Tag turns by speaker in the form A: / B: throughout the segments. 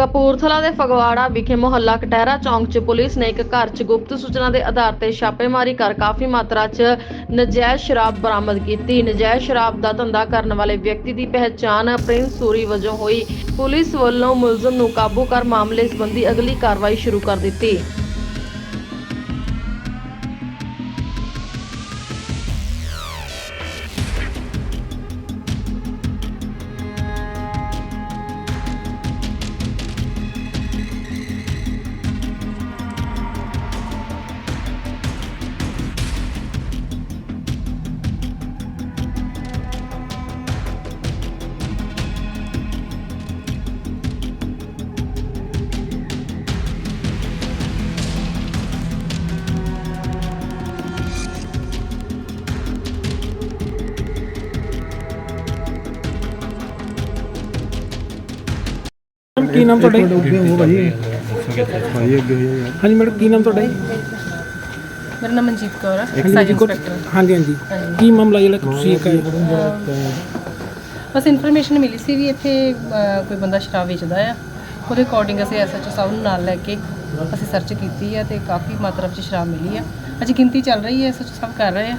A: ਕਪੂਰਥਲਾ ਦੇ ਫਗਵਾੜਾ ਵਿਖੇ ਮੁਹੱਲਾ ਕਟਹਿਰਾ ਚੌਂਕ 'ਚ ਪੁਲਿਸ ਨੇ ਇੱਕ ਘਰ 'ਚ ਗੁਪਤ ਸੂਚਨਾ ਦੇ ਆਧਾਰ ਤੇ ਛਾਪੇਮਾਰੀ ਕਰ ਕਾਫੀ ਮਾਤਰਾ 'ਚ ਨਜਾਇਜ਼ ਸ਼ਰਾਬ ਬਰਾਮਦ ਕੀਤੀ। ਨਜਾਇਜ਼ ਸ਼ਰਾਬ ਦਾ ਧੰਦਾ ਕਰਨ ਵਾਲੇ ਵਿਅਕਤੀ ਦੀ ਪਹਿਚਾਣ ਪ੍ਰਿੰਸ ਸੂਰੀ ਵਜੋਂ ਹੋਈ। ਪੁਲਿਸ ਵੱਲੋਂ ਮੁਲਜ਼ਮ ਨੂੰ ਕਾਬੂ ਕਰ ਮਾਮਲੇ ਸੰਬੰਧੀ ਅਗਲੀ ਕਾਰਵਾਈ ਸ਼ੁਰੂ ਕਰ ਦਿੱਤੀ।
B: ਮੈਡਮ, ਕੀ ਨਾਮ ਤੁਹਾਡਾ ਜੀ?
C: ਅੱਗੇ ਹੋ ਭਾਈ ਭਾਈ ਅੱਗੇ ਹੋ ਯਾਰ।
B: ਹਾਂਜੀ ਮੈਡਮ ਕੀ ਨਾਮ ਤੁਹਾਡਾ ਜੀ?
D: ਮੇਰਾ ਨਾਮ ਮਨਜੀਤ ਕੌਰ ਹੈ ਐਕਸਾਈਜ਼ ਇੰਸਪੈਕਟਰ।
B: ਹਾਂਜੀ ਹਾਂਜੀ। ਕੀ ਮਾਮਲਾ ਜਿਹੜਾ ਤੁਸੀਂ ਇੱਕ
D: ਬਸ ਇਨਫੋਰਮੇਸ਼ਨ ਮਿਲੀ ਸੀ ਵੀ ਇੱਥੇ ਅਹ, ਕੋਈ ਬੰਦਾ ਸ਼ਰਾਬ ਵੇਚਦਾ ਆ। ਉਹਦੇ ਅਕੋਰਡਿੰਗ ਅਸੀਂ ਐਸਐਚਓ ਸਾਹਿਬ ਨੂੰ ਨਾਲ ਲੈ ਕੇ ਅਸੀਂ ਸਰਚ ਕੀਤੀ ਹੈ ਤੇ ਕਾਫੀ ਮਾਤਰਾ ਵਿੱਚ ਸ਼ਰਾਬ ਮਿਲੀ ਆ। ਅਜੇ ਗਿਣਤੀ ਚੱਲ ਰਹੀ ਹੈ ਐਸਐਚਓ ਸਾਹਿਬ ਕਰ ਰਹੇ ਆ।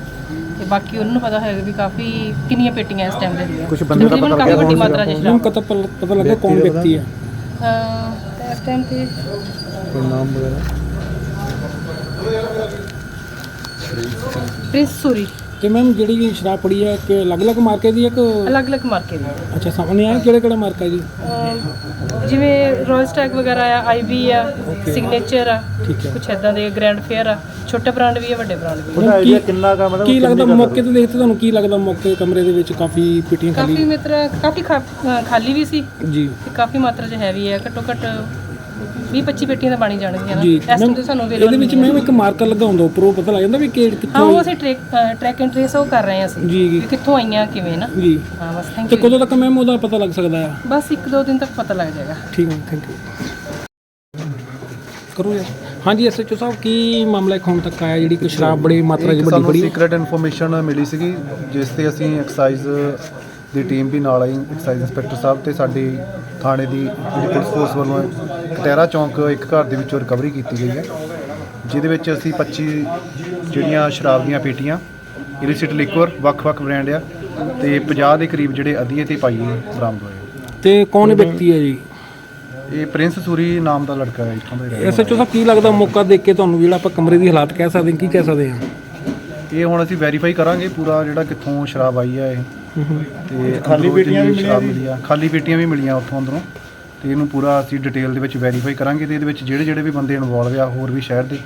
D: ਤੇ ਬਾਕੀ ਉਹਨਾਂ ਨੂੰ ਪਤਾ ਹੋਏਗਾ ਵੀ ਕਾਫੀ ਕਿੰਨੀਆਂ ਪੇਟੀਆਂ ਇਸ ਟਾਈਮ ਦੇ। ਦੀਆਂ
C: ਕੁਛ ਬੰਦੇ ਦਾ ਪਤਾ
D: ਕਾਫੀ
C: ਲੱਗਿਆ
D: ਵੱਡੀ
C: ਕੌਣ
D: ਮਾਤਰਾ 'ਚ
B: ਨੂੰ
D: ਸ਼ਰਾਬ।
B: ਪਤਾ ਪਲ- ਪਤਾ ਲੱਗਾ ਕੌਣ ਵਿਅਕਤੀ ਹੈ?
D: ਅਹ, ਤੇ ਇਸ ਟਾਈਮ ਤੇ
C: ਕੋਈ ਨਾਮ ਵਗੈਰਾ
D: ਪ੍ਰਿੰਸ ਸੂਰੀ
B: ਤੇ ਮੈਮ ਜਿਹੜੀ ਸ਼ਰਾਬ ਪੜੀ ਹੈ ਕਿ ਅਲੱਗ-ਅਲੱਗ ਮਾਰਕੇ ਦੀ ਹੈ ਕਿ
D: ਅਲੱਗ-ਅਲੱਗ ਮਾਰਕੇ ਦੀ।
B: ਅੱਛਾ ਸਾਹਮਣੇ ਆ ਕਿਹੜੇ ਕਿਹੜਾ ਮਾਰਕਾ ਜੀ?
D: ਅਹ, ਜਿਵੇਂ ਰੋਇਲ ਸਟੈਗ ਵਗੈਰਾ ਆ ਆਈਬੀ ਆ ਸਿਗਨੇਚਰ ਆ
B: ਠੀਕ ਹੈ।
D: ਕੁਛ ਇਦਾਂ ਦੇ ਗ੍ਰੈਂਡ ਫੇਅਰ ਆ ਛੋਟੇ ਬ੍ਰਾਂਡ ਵੀ ਆ ਵੱਡੇ ਬ੍ਰਾਂਡ ਵੀ ਆ।
C: ਉਹਦਾ ਆਈਡੀਆ ਕਿੰਨਾ ਕਾ ਮਤਲਬ
B: ਕੀ ਲੱਗਦਾ ਮੌਕੇ ਤੇ ਦੇਖਦੇ ਤੁਹਾਨੂੰ ਕੀ ਲੱਗਦਾ ਮੌਕੇ ਕਮਰੇ ਦੇ ਵਿੱਚ ਕਾਫੀ ਪੇਟੀਆਂ
D: ਕਾਫੀ
B: ਖਾਲੀ
D: ਮਾਤਰਾ ਕਾਫੀ ਖਾ- ਅਹ ਖਾਲੀ ਵੀ ਸੀ।
B: ਜੀ।
D: ਤੇ ਕਾਫੀ ਮਾਤਰਾ ਚ ਹੈਵੀ ਹੈ ਘੱਟੋ ਘੱਟ 20 25 ਪੇਟੀਆਂ ਤਾਂ ਬਣੀ ਜਾਣਗੀਆਂ ਨਾ।
B: ਜੀ
D: ਇਸ ਟਾਈਮ ਤੇ ਸਾਨੂੰ
B: ਇਹਦੇ ਵਿੱਚ ਮੈਮ ਇੱਕ ਮਾਰਕਰ ਲੱਗਾ ਹੁੰਦਾ ਉੱਪਰੋਂ ਪਤਾ ਲੱਗ ਜਾਂਦਾ ਵੀ ਕਿ
D: ਹਾਂ
B: ਕਿੱਥੋਂ
D: ਉਹ ਅਸੀਂ ਟ੍ਰੈਕ ਟਰੈਕ ਐਂਡ ਟ੍ਰੇਸ ਉਹ ਕਰ ਰਹੇ ਹਾਂ ਅਸੀਂ
B: ਜੀ ਜੀ।
D: ਵੀ ਕਿੱਥੋਂ ਆਈਆਂ ਕਿਵੇਂ ਨਾ।
B: ਜੀ।
D: ਹਾਂ ਬਸ ਥੈਂਕ
B: ਤੇ
D: ਯੂ
B: ਕਦੋਂ ਤੱਕ ਮੈਮ ਉਹਦਾ ਪਤਾ ਲੱਗ ਸਕਦਾ ਆ?
D: ਬਸ ਇੱਕ ਦੋ ਦਿਨ ਤੱਕ ਪਤਾ ਲੱਗ ਜਾਏਗਾ।
B: ਠੀਕ ਹੈ ਥੈਂਕ ਯੂ ਕਰੋ ਯਾਰ। ਹਾਂਜੀ ਐਸਐਚਓ ਸਾਹਿਬ ਕੀ ਮਾਮਲਾ ਇੱਕ ਹੁਣ ਤੱਕ ਆਇਆ? ਜਿਹੜੀ ਕਿ ਸ਼ਰਾਬ ਬੜੀ ਮਾਤਰਾ 'ਚ
E: ਇੱਕ
B: ਵੱਡੀ
E: ਸਾਨੂੰ
B: ਬੜੀ
E: ਸੀਕ੍ਰੀਟ ਇਨਫੋਰਮੇਸ਼ਨ ਮਿਲੀ ਸੀਗੀ ਜਿਸ ਤੇ ਅਸੀਂ ਐਕਸਾਈਜ਼ ਦੀ ਟੀਮ ਵੀ ਨਾਲ ਆਈ ਐਕਸਾਈਜ਼ ਇੰਸਪੈਕਟਰ ਸਾਹਿਬ ਤੇ ਸਾਡੀ ਥਾਣੇ ਦੀ ਜਿਹੜੀ ਪੁਲਿਸ ਫੋਰਸ ਵੱਲੋਂ ਕਟਹਿਰਾ ਚੌਂਕ ਇੱਕ ਘਰ ਦੇ ਵਿੱਚੋਂ ਰਿਕਵਰੀ ਕੀਤੀ ਗਈ ਹੈ। ਜਿਹਦੇ ਵਿੱਚ ਅਸੀਂ 25 ਜਿਹੜੀਆਂ ਸ਼ਰਾਬ ਦੀਆਂ ਪੇਟੀਆਂ ਇਲਿਸਿਟ ਲਿਕਵਰ ਵੱਖ-ਵੱਖ ਬ੍ਰਾਂਡ ਆ ਤੇ 50 ਦੇ ਕਰੀਬ ਜਿਹੜੇ ਅਧੀਏ ਤੇ ਪਾਈਏ ਬਰਾਮਦ ਹੋਏ
B: ਤੇ ਕੌਣ ਵਿਅਕਤੀ ਹੈ ਜੀ?
E: ਇਹ ਪ੍ਰਿੰਸ ਸੂਰੀ ਨਾਮ ਦਾ ਲੜਕਾ ਹੈ ਇੱਥੋਂ ਦਾ ਹੀ ਰਹਿਣ
B: ਐਸਐਚਓ ਸਾਹਿਬ ਕੀ ਲੱਗਦਾ ਮੌਕਾ ਦੇਖ ਕੇ ਤੁਹਾਨੂੰ ਜਿਹੜਾ ਆਪਾਂ ਕਮਰੇ ਦੀ ਹਾਲਾਤ ਕਹਿ ਸਕਦੇ ਹਾਂ ਕੀ ਕਹਿ ਸਕਦੇ ਹਾਂ?
E: ਇਹ ਹੁਣ ਅਸੀਂ ਵੈਰੀਫਾਈ ਕਰਾਂਗੇ ਪੂਰਾ ਜਿਹੜਾ ਕਿੱਥੋਂ ਸ਼ਰਾਬ ਆਈ ਹੈ ਇਹ। ਤੇ
C: ਖਾਲੀ ਪੇਟੀਆਂ ਵੀ ਮਿਲੀਆਂ
E: ਖਾਲੀ ਪੇਟੀਆਂ ਵੀ ਮਿਲੀਆਂ ਉੱਥੋਂ ਅੰਦਰੋਂ ਤੇ ਇਹਨੂੰ ਪੂਰਾ ਅਸੀਂ ਡਿਟੇਲ ਦੇ ਵਿੱਚ ਵੈਰੀਫਾਈ ਕਰਾਂਗੇ ਤੇ ਇਹਦੇ ਵਿੱਚ ਜਿਹੜੇ ਜਿਹੜੇ ਵੀ ਬੰਦੇ ਇਨਵੋਲਵ ਆ ਹੋਰ ਵੀ ਸ਼ਹਿਰ ਦੇ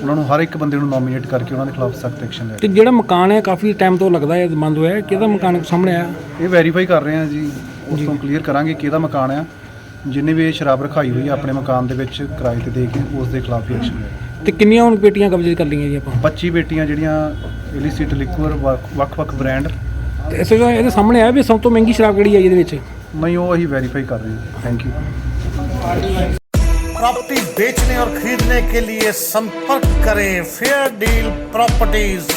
E: ਉਹਨਾਂ ਨੂੰ ਹਰ ਇੱਕ ਬੰਦੇ ਨੂੰ ਨੋਮੀਨੇਟ ਕਰਕੇ ਉਹਨਾਂ ਦੇ ਖਿਲਾਫ ਸਖਤ ਐਕਸ਼ਨ ਲੈ
B: ਤੇ ਜਿਹੜਾ ਮਕਾਨ ਹੈ ਕਾਫੀ ਟਾਈਮ ਤੋਂ ਲੱਗਦਾ ਹੈ ਬੰਦ ਹੋਇਆ ਹੈ ਕਿਹਦਾ ਮਕਾਨ ਸਾਹਮਣੇ ਆਇਆ?
E: ਇਹ ਵੈਰੀਫਾਈ ਕਰ ਰਹੇ ਆ ਜੀ ਉਸ ਤੋਂ ਕਲੀਅਰ ਕਰਾਂਗੇ ਕਿਹਦਾ ਮਕਾਨ ਆ। ਜਿੰਨੇ ਵੀ ਇਹ ਸ਼ਰਾਬ ਰਖਾਈ ਹੋਈ ਆ ਆਪਣੇ ਮਕਾਨ ਦੇ ਵਿੱਚ ਕਿਰਾਏ ਤੇ ਦੇ ਕੇ ਉਸ ਦੇ ਖਿਲਾਫ ਹੀ ਐਕਸ਼ਨ ਲੈ
B: ਤੇ ਕਿੰਨੀਆਂ ਹੁਣ ਪੇਟੀਆਂ ਕਬਜ਼ੇ ਕਰ ਲਈਆਂ ਜੀ ਆਪਾਂ?
E: 25 ਬੇਟੀਆਂ ਜਿਹੜੀਆਂ ਇਲਿਸਿਟ ਲਿਕਵਰ ਵੱਖ-ਵੱਖ ਬ੍ਰਾਂਡ
B: ਤੇ ਐਸਐਚਓ ਇਹਦੇ ਸਾਹਮਣੇ ਆਇਆ ਵੀ ਸਭ ਤੋਂ ਮਹਿੰਗੀ ਸ਼ਰਾਬ ਕਿਹੜੀ ਹੈ ਇਹਦੇ ਵਿੱਚ
E: ਨਹੀਂ ਉਹ ਅਸੀਂ ਵੈਰੀਫਾਈ ਕਰ ਰਹੇ ਹਾਂ ਥੈਂਕ ਯੂ
F: प्रॉपर्टी बेचने और खरीदने के लिए संपर्क करें फेयर डील प्रॉपर्टीज